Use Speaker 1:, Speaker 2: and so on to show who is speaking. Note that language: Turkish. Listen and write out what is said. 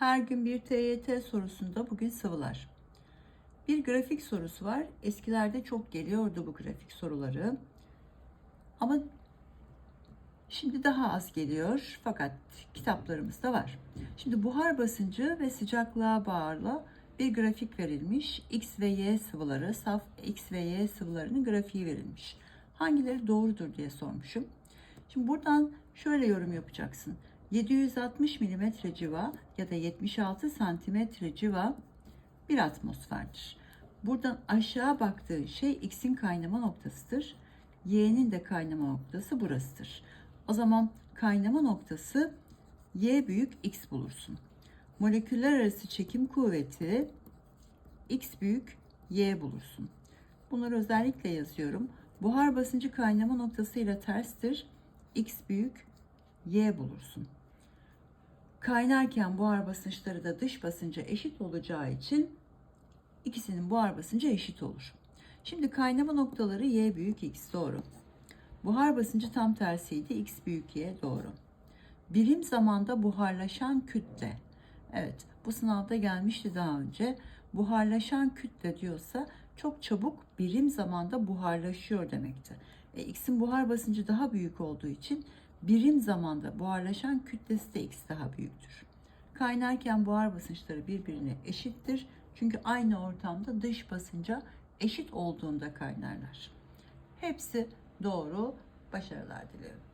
Speaker 1: Her gün bir TYT sorusunda bugün sıvılar. Bir grafik sorusu var. Eskilerde çok geliyordu bu grafik soruları. Ama şimdi daha az geliyor fakat kitaplarımızda var. Şimdi buhar basıncı ve sıcaklığa bağlı bir grafik verilmiş. X ve Y sıvıları, saf X ve Y sıvılarının grafiği verilmiş. Hangileri doğrudur diye sormuşum. Şimdi buradan şöyle yorum yapacaksın. 760 mm civa ya da 76 santimetre civa bir atmosferdir. Buradan aşağı baktığı şey X'in kaynama noktasıdır. Y'nin de kaynama noktası burasıdır. O zaman kaynama noktası Y büyük X bulursun. Moleküller arası çekim kuvveti X büyük Y bulursun. Bunları özellikle yazıyorum. Buhar basıncı kaynama noktasıyla terstir. X büyük Y bulursun. Kaynarken buhar basınçları da dış basınca eşit olacağı için ikisinin buhar basıncı eşit olur. Şimdi kaynama noktaları Y büyük X doğru. Buhar basıncı tam tersiydi. X büyük Y doğru. Birim zamanda buharlaşan kütle. Evet bu sınavda gelmişti daha önce. Buharlaşan kütle diyorsa çok çabuk birim zamanda buharlaşıyor demekti. E, X'in buhar basıncı daha büyük olduğu için birim zamanda buharlaşan kütlesi de X daha büyüktür. Kaynarken buhar basınçları birbirine eşittir. Çünkü aynı ortamda dış basınca eşit olduğunda kaynarlar. Hepsi doğru. Başarılar dilerim.